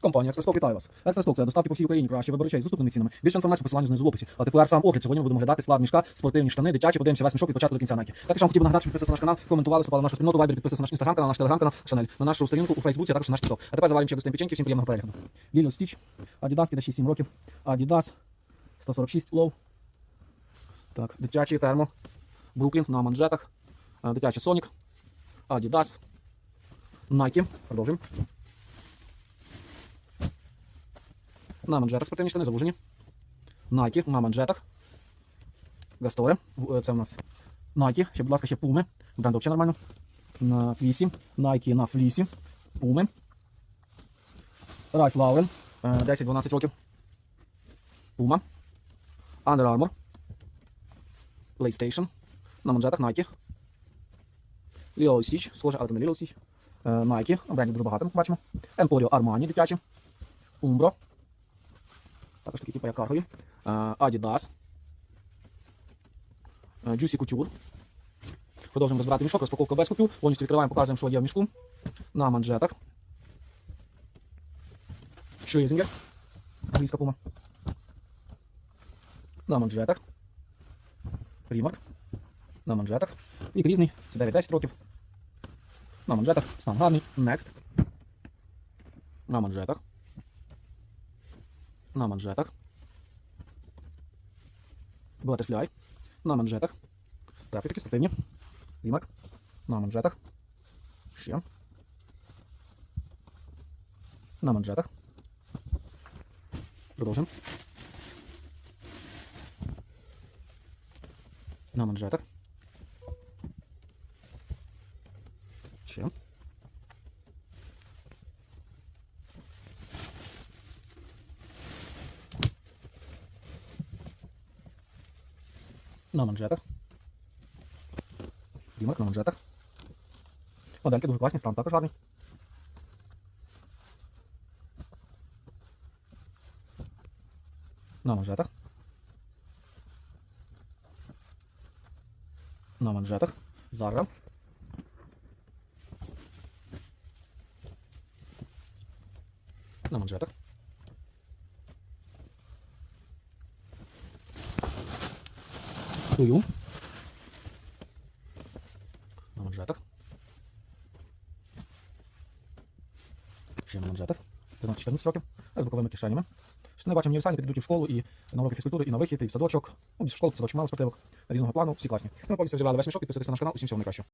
Компанія Експрес вітає вас. Експрес це доставки по всій Україні, кращі вибор речей з доступними цінами. Більше інформації посилання знизу в описі. А тепер сам огляд. Сьогодні ми будемо глядати склад мішка, спортивні штани, дитячі, подивимося весь мішок від початку до кінця накі. Також вам хотів би нагадати, що підписатися на наш канал, коментували, вступали на нашу спільноту, вайбер, підписатися на наш інстаграм канал, наш телеграм канал, шанель, на нашу сторінку у Фейсбуці, а також наш тікток. А тепер завалюємо ще достаємо печеньки, всім приємного перегляду. Ліліо Стіч, Adidas, кида 7 років, Adidas, 146 лоу. Так, дитячий термо, Бруклін на манжетах, Е, дитячий Сонік, Adidas, Nike, продовжуємо. На манжетах спортивні штани завужені. Nike на манжетах. Гастори. Е, Це у нас Nike. Ще, будь ласка, ще Puma. Бренд взагалі нормально. На флісі. Nike на флісі. Ralph Lauren. е, 10-12 років. Puma. Under Armour. PlayStation. На манжетах Nike. Lilo Stitch. Схоже, але не Lilo Stitch. Е, Nike. Брендів дуже багато, бачимо. Emporio Armani дитячі. Umbro. Також такі типу як каргові. Е, Adidas. Е, Juicy Couture. Продовжуємо розбирати мішок, розпаковка без купюр. Повністю відкриваємо, показуємо, що є в мішку. На манжетах. Шлізінгер. Англійська пума. На манжетах. Примарк. На манжетах. Вік різний. Це 9-10 років. На манжетах. Стан гарний. Next. На манжетах. На манжетах. Butterfly. На манжетах. Трапи такі спортивні. Рімак. На манжетах. Ще. На манжетах. Продовжимо. На манжетах. Ще. На манжетах. Рімак на манжетах. Модельки дуже класні, стан також гарний. На манжетах. На манжетах. Зара. На манжетах. Тую. На манжетах. Ще на манжетах. 13-14 років. З боковими кишенями. Штани бачимо універсальні, підуть в школу і на уроки фізкультури, і на вихід, і в садочок. Ну, в школу, в садочок мало спортивок різного плану, всі класні. Ми повністю взяли весь мішок, підписатися на наш канал, усім всього найкращого.